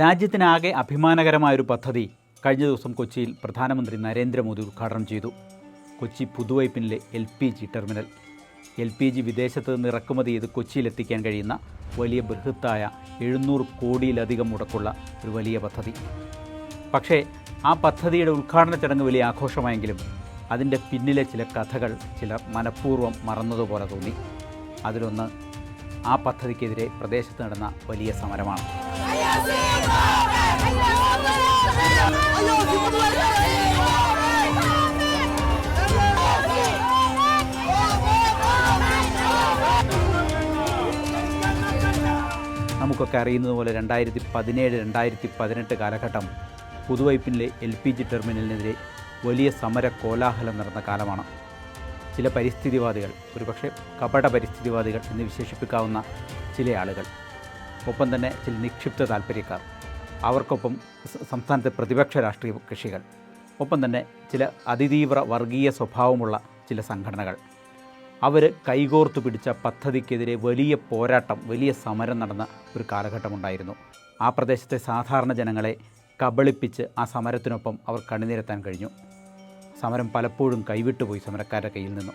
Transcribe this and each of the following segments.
രാജ്യത്തിനാകെ അഭിമാനകരമായൊരു പദ്ധതി കഴിഞ്ഞ ദിവസം കൊച്ചിയിൽ പ്രധാനമന്ത്രി നരേന്ദ്രമോദി ഉദ്ഘാടനം ചെയ്തു. Kochi പുതുവൈപ്പിനിലെ L P G terminal. L P G വിദേശത്ത് നിന്ന് ഇറക്കുമതി ചെയ്ത് കൊച്ചിയിലെത്തിക്കാൻ കഴിയുന്ന വലിയ ബൃഹത്തായ എഴുന്നൂറ് കോടിയിലധികം മുടക്കുള്ള ഒരു വലിയ പദ്ധതി. പക്ഷേ ആ പദ്ധതിയുടെ ഉദ്ഘാടന ചടങ്ങ് വലിയ ആഘോഷമായെങ്കിലും അതിന്റെ പിന്നിലെ ചില കഥകൾ ചിലർ മനഃപൂർവം മറന്നതുപോലെ തോന്നി. അതിലൊന്ന് ആ പദ്ധതിക്കെതിരെ പ്രദേശത്ത് നടന്ന വലിയ സമരമാണ്. നമുക്കൊക്കെ അറിയുന്നത് പോലെ രണ്ടായിരത്തി പതിനേഴ് രണ്ടായിരത്തി പതിനെട്ട് കാലഘട്ടം പുതുവൈപ്പിനിലെ എൽ പി ജി ടെർമിനലിനെതിരെ വലിയ സമര കോലാഹലം നടന്ന കാലമാണ്. ചില പരിസ്ഥിതിവാദികൾ ഒരുപക്ഷെ കപട പരിസ്ഥിതിവാദികൾ എന്ന് വിശേഷിപ്പിക്കാവുന്ന ചില ആളുകൾ. ഒപ്പം തന്നെ ചില നിക്ഷിപ്ത താല്പര്യക്കാർ അവർക്കൊപ്പം സംസ്ഥാനത്തെ പ്രതിപക്ഷ രാഷ്ട്രീയ കക്ഷികൾ ഒപ്പം തന്നെ ചില അതിതീവ്ര വർഗീയ സ്വഭാവമുള്ള ചില സംഘടനകൾ. അവർ കൈകോർത്തു പിടിച്ച പദ്ധതിക്കെതിരെ വലിയ പോരാട്ടം വലിയ സമരം നടന്ന ഒരു കാലഘട്ടമുണ്ടായിരുന്നു. ആ പ്രദേശത്തെ സാധാരണ ജനങ്ങളെ കബളിപ്പിച്ച് ആ സമരത്തിനൊപ്പം അവർ കണിനിരത്താൻ കഴിഞ്ഞു. സമരം പലപ്പോഴും കൈവിട്ടുപോയി സമരക്കാരുടെ കയ്യിൽ നിന്നും.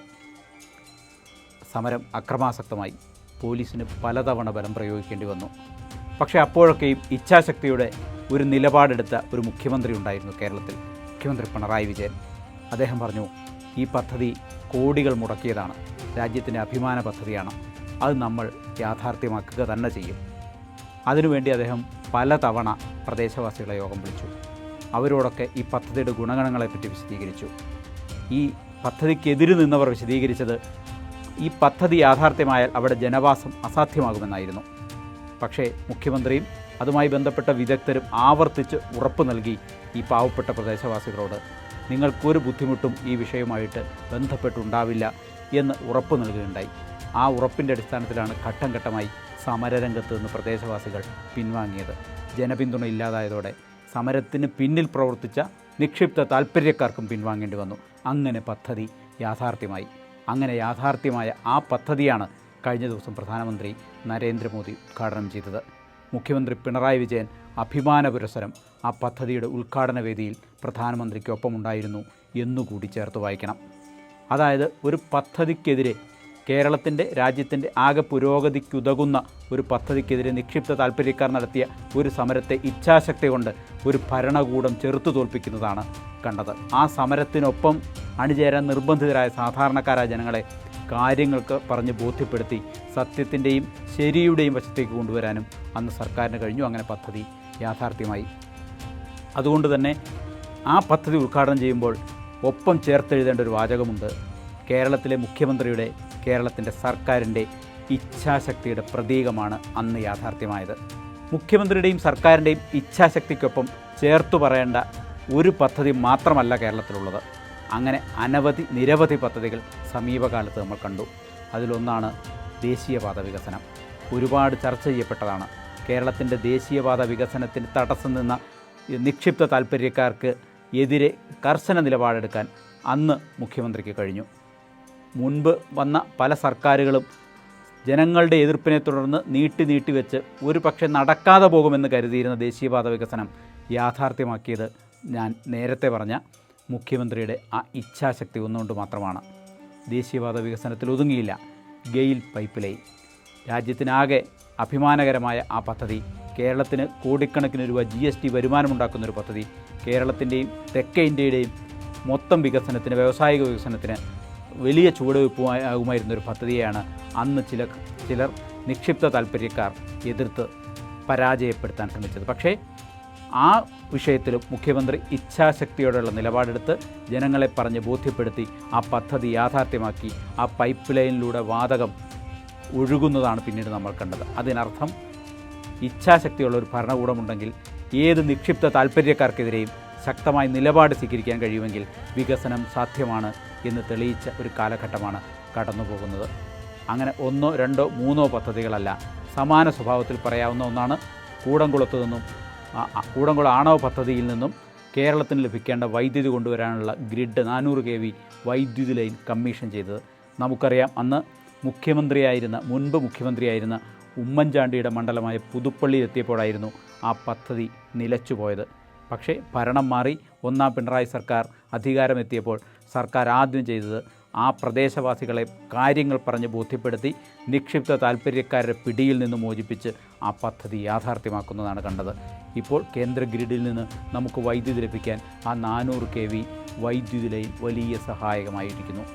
സമരം അക്രമാസക്തമായി. പോലീസിന് പലതവണ ബലം പ്രയോഗിക്കേണ്ടി വന്നു. പക്ഷേ അപ്പോഴൊക്കെയും ഇച്ഛാശക്തിയുടെ ഒരു നിലപാടെടുത്ത ഒരു മുഖ്യമന്ത്രി ഉണ്ടായിരുന്നു കേരളത്തിൽ. മുഖ്യമന്ത്രി പിണറായി വിജയൻ. അദ്ദേഹം പറഞ്ഞു ഈ പദ്ധതി കോടികൾ മുടക്കിയതാണ്. രാജ്യത്തിന്റെ അഭിമാന പദ്ധതിയാണ്. അത് നമ്മൾ യാഥാർത്ഥ്യമാക്കുക തന്നെ ചെയ്യും. അതിനുവേണ്ടി അദ്ദേഹം പലതവണ പ്രദേശവാസികളെ യോഗം വിളിച്ചു. അവരോടൊക്കെ ഈ പദ്ധതിയുടെ ഗുണഗണങ്ങളെപ്പറ്റി വിശദീകരിച്ചു. ഈ പദ്ധതിക്കെതിരെ നിന്നവർ വിശദീകരിച്ചത് ഈ പദ്ധതി യാഥാർത്ഥ്യമായാൽ അവിടെ ജനവാസം അസാധ്യമാകുമെന്നായിരുന്നു. പക്ഷേ മുഖ്യമന്ത്രിയും അതുമായി ബന്ധപ്പെട്ട വിദഗ്ധരും ആവർത്തിച്ച് ഉറപ്പ് നൽകി ഈ പാവപ്പെട്ട പ്രദേശവാസികളോട് നിങ്ങൾക്കൊരു ബുദ്ധിമുട്ടും ഈ വിഷയവുമായിട്ട് ബന്ധപ്പെട്ടുണ്ടാവില്ല എന്ന് ഉറപ്പ് നൽകുകയുണ്ടായി. ആ ഉറപ്പിന്റെ അടിസ്ഥാനത്തിലാണ് ഘട്ടം ഘട്ടമായി സമരരംഗത്ത് നിന്ന് പ്രദേശവാസികൾ പിൻവാങ്ങിയത്. ജനപിന്തുണ ഇല്ലാതായതോടെ സമരത്തിന് പിന്നിൽ പ്രവർത്തിച്ച നിക്ഷിപ്ത താൽപ്പര്യക്കാർക്കും പിൻവാങ്ങേണ്ടി വന്നു. അങ്ങനെ പദ്ധതി യാഥാർത്ഥ്യമായി. അങ്ങനെ യാഥാർത്ഥ്യമായ ആ പദ്ധതിയാണ് കഴിഞ്ഞ ദിവസം പ്രധാനമന്ത്രി നരേന്ദ്രമോദി ഉദ്ഘാടനം ചെയ്തത്. മുഖ്യമന്ത്രി പിണറായി വിജയൻ അഭിമാന പുരസരം ആ പദ്ധതിയുടെ ഉദ്ഘാടന വേദിയിൽ പ്രധാനമന്ത്രിക്കൊപ്പമുണ്ടായിരുന്നു എന്നുകൂടി ചേർത്ത് വായിക്കണം. അതായത് ഒരു പദ്ധതിക്കെതിരെ കേരളത്തിന്റെ രാജ്യത്തിന്റെ ആകെ പുരോഗതിക്കുതകുന്ന ഒരു പദ്ധതിക്കെതിരെ നിക്ഷിപ്ത താൽപ്പര്യക്കാർ നടത്തിയ ഒരു സമരത്തെ ഇച്ഛാശക്തി കൊണ്ട് ഒരു ഭരണകൂടം ചെറുത്തു തോൽപ്പിക്കുന്നതാണ് കണ്ടത്. ആ സമരത്തിനൊപ്പം അണിചേരാൻ നിർബന്ധിതരായ സാധാരണക്കാരായ ജനങ്ങളെ കാര്യങ്ങൾക്ക് പറഞ്ഞ് ബോധ്യപ്പെടുത്തി സത്യത്തിന്റെയും ശരിയുടെയും വശത്തേക്ക് കൊണ്ടുവരാനും അന്ന് സർക്കാരിന് കഴിഞ്ഞു അങ്ങനെ പദ്ധതി യാഥാർത്ഥ്യമായി. അതുകൊണ്ട് തന്നെ ആ പദ്ധതി ഉദ്ഘാടനം ചെയ്യുമ്പോൾ ഒപ്പം ചേർത്തെഴുതേണ്ട ഒരു വാചകമുണ്ട്. കേരളത്തിലെ മുഖ്യമന്ത്രിയുടെ കേരളത്തിന്റെ സർക്കാരിന്റെ ഇച്ഛാശക്തിയുടെ പ്രതീകമാണ് അന്ന് യാഥാർത്ഥ്യമായത്. മുഖ്യമന്ത്രിയുടെയും സർക്കാരിന്റെയും ഇച്ഛാശക്തിക്കൊപ്പം ചേർത്തു പറയേണ്ട ഒരു പദ്ധതി മാത്രമല്ല കേരളത്തിലുള്ളത്. അങ്ങനെ അനവധി നിരവധി പദ്ധതികൾ സമീപകാലത്ത് നമ്മൾ കണ്ടു. അതിലൊന്നാണ് ദേശീയപാത വികസനം. ഒരുപാട് ചർച്ച ചെയ്യപ്പെട്ടതാണ്. കേരളത്തിന്റെ ദേശീയപാത വികസനത്തിന് തടസ്സം നിന്ന നിക്ഷിപ്ത താൽപ്പര്യക്കാർക്ക് എതിരെ കർശന നിലപാടെടുക്കാൻ അന്ന് മുഖ്യമന്ത്രിക്ക് കഴിഞ്ഞു. മുൻപ് വന്ന പല സർക്കാരുകളും ജനങ്ങളുടെ എതിർപ്പിനെ തുടർന്ന് നീട്ടി നീട്ടി വെച്ച് ഒരു പക്ഷേ നടക്കാതെ പോകുമെന്ന് കരുതിയിരുന്ന ദേശീയപാത വികസനം യാഥാർത്ഥ്യമാക്കിയത് ഞാൻ നേരത്തെ പറഞ്ഞ മുഖ്യമന്ത്രിയുടെ ആ ഇച്ഛാശക്തി ഒന്നുകൊണ്ട് മാത്രമാണ്. ദേശീയപാത വികസനത്തിൽ ഒതുങ്ങിയില്ല. ഗെയിൽ പൈപ്പ് ലൈൻ രാജ്യത്തിനാകെ അഭിമാനകരമായ ആ പദ്ധതി കേരളത്തിന് കോടിക്കണക്കിന് രൂപ ജി എസ് ടി വരുമാനമുണ്ടാക്കുന്നൊരു പദ്ധതി കേരളത്തിന്റെയും തെക്കേ ഇന്ത്യയുടെയും മൊത്തം വികസനത്തിന് വ്യാവസായിക വികസനത്തിന് വലിയ ചുവടുവയ്പ്പുമായിരുന്നൊരു പദ്ധതിയാണ് അന്ന് ചില ചിലർ നിക്ഷിപ്ത താല്പര്യക്കാർ എതിർത്ത് പരാജയപ്പെടുത്താൻ ശ്രമിച്ചത്. പക്ഷേ ആ വിഷയത്തിലും മുഖ്യമന്ത്രി ഇച്ഛാശക്തിയോടെയുള്ള നിലപാടെടുത്ത് ജനങ്ങളെ പറഞ്ഞ് ബോധ്യപ്പെടുത്തി ആ പദ്ധതി യാഥാർത്ഥ്യമാക്കി ആ പൈപ്പ് ലൈനിലൂടെ വാതകം ഒഴുകുന്നതാണ് പിന്നീട് നമ്മൾ കണ്ടത്. അതിനർത്ഥം ഇച്ഛാശക്തിയുള്ള ഒരു ഭരണകൂടമുണ്ടെങ്കിൽ ഏത് നിക്ഷിപ്ത താല്പര്യക്കാർക്കെതിരെയും ശക്തമായ നിലപാട് സ്വീകരിക്കാൻ കഴിയുമെങ്കിൽ വികസനം സാധ്യമാണ് എന്ന് തെളിയിച്ച ഒരു കാലഘട്ടമാണ് കടന്നുപോകുന്നത്. അങ്ങനെ ഒന്നോ രണ്ടോ മൂന്നോ പദ്ധതികളല്ല സമാന സ്വഭാവത്തിൽ പറയാവുന്ന ഒന്നാണ് കൂടംകുളത്തു നിന്നും കൂടംകുളം ആണവ പദ്ധതിയിൽ നിന്നും കേരളത്തിന് ലഭിക്കേണ്ട വൈദ്യുതി കൊണ്ടുവരാനുള്ള ഗ്രിഡ് നാനൂറ് കെ വി വൈദ്യുതി ലൈൻ കമ്മീഷൻ ചെയ്തത്. നമുക്കറിയാം അന്ന് മുഖ്യമന്ത്രിയായിരുന്ന മുൻപ് മുഖ്യമന്ത്രിയായിരുന്ന ഉമ്മൻചാണ്ടിയുടെ മണ്ഡലമായ പുതുപ്പള്ളിയിൽ എത്തിയപ്പോഴായിരുന്നു ആ പദ്ധതി നിലച്ചുപോയത് പക്ഷേ ഭരണം മാറി ഒന്നാം പിണറായി സർക്കാർ അധികാരമെത്തിയപ്പോൾ സർക്കാർ ആദ്യം ചെയ്തത് ആ പ്രദേശവാസികളെ കാര്യങ്ങൾ പറഞ്ഞ് ബോധ്യപ്പെടുത്തി നിക്ഷിപ്ത താൽപ്പര്യക്കാരുടെ പിടിയിൽ നിന്ന് മോചിപ്പിച്ച് ആ പദ്ധതി യാഥാർത്ഥ്യമാക്കുന്നതാണ് കണ്ടത്. ഇപ്പോൾ കേന്ദ്ര ഗ്രിഡിൽ നിന്ന് നമുക്ക് വൈദ്യുതി ലഭിക്കാൻ ആ നാനൂറ് കെ വി വൈദ്യുതി ലൈൻ വലിയ സഹായകമായിരിക്കുന്നു.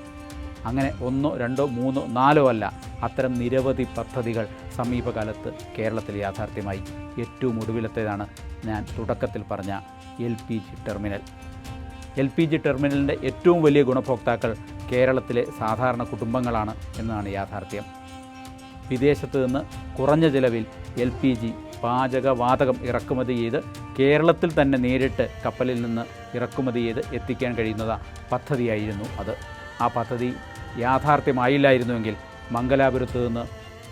അങ്ങനെ ഒന്നോ രണ്ടോ മൂന്നോ നാലോ അല്ല അത്തരം നിരവധി പദ്ധതികൾ സമീപകാലത്ത് കേരളത്തിൽ യാഥാർത്ഥ്യമായി. ഏറ്റവും ഒടുവിലത്തേതാണ് ഞാൻ തുടക്കത്തിൽ പറഞ്ഞ L P G terminal. L P G ടെർമിനലിന്റെ ഏറ്റവും വലിയ ഗുണഭോക്താക്കൾ കേരളത്തിലെ സാധാരണ കുടുംബങ്ങളാണ് എന്നാണ് യാഥാർത്ഥ്യം. വിദേശത്ത് നിന്ന് കുറഞ്ഞ ചിലവിൽ എൽ പി ജി പാചകവാതകം ഇറക്കുമതി ചെയ്ത് കേരളത്തിൽ തന്നെ നേരിട്ട് കപ്പലിൽ നിന്ന് ഇറക്കുമതി ചെയ്ത് എത്തിക്കാൻ കഴിയുന്നത് പദ്ധതിയായിരുന്നു അത്. ആ പദ്ധതി യാഥാർത്ഥ്യമായില്ലായിരുന്നുവെങ്കിൽ മംഗലാപുരത്ത് നിന്ന്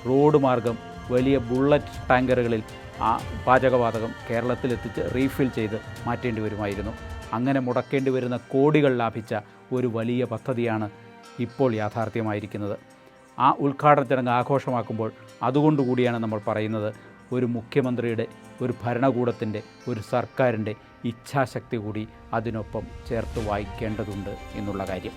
റോഡ് മാർഗം വലിയ ബുള്ളറ്റ് ടാങ്കറുകളിൽ ആ പാചകവാതകം കേരളത്തിലെത്തിച്ച് റീഫിൽ ചെയ്ത് മാറ്റേണ്ടി വരുമായിരുന്നു. അങ്ങനെ മുടക്കേണ്ടി വരുന്ന കോടികൾ ലാഭിച്ച ഒരു വലിയ പദ്ധതിയാണ് ഇപ്പോൾ യാഥാർത്ഥ്യമായിരിക്കുന്നത്. ആ ഉദ്ഘാടന ചടങ്ങ് ആഘോഷമാക്കുമ്പോൾ അതുകൊണ്ടുകൂടിയാണ് നമ്മൾ പറയുന്നത് ഒരു മുഖ്യമന്ത്രിയുടെ ഒരു ഭരണകൂടത്തിന്റെ ഒരു സർക്കാരിന്റെ ഇച്ഛാശക്തി കൂടി അതിനൊപ്പം ചേർത്ത് വായിക്കേണ്ടതുണ്ട് എന്നുള്ള കാര്യം.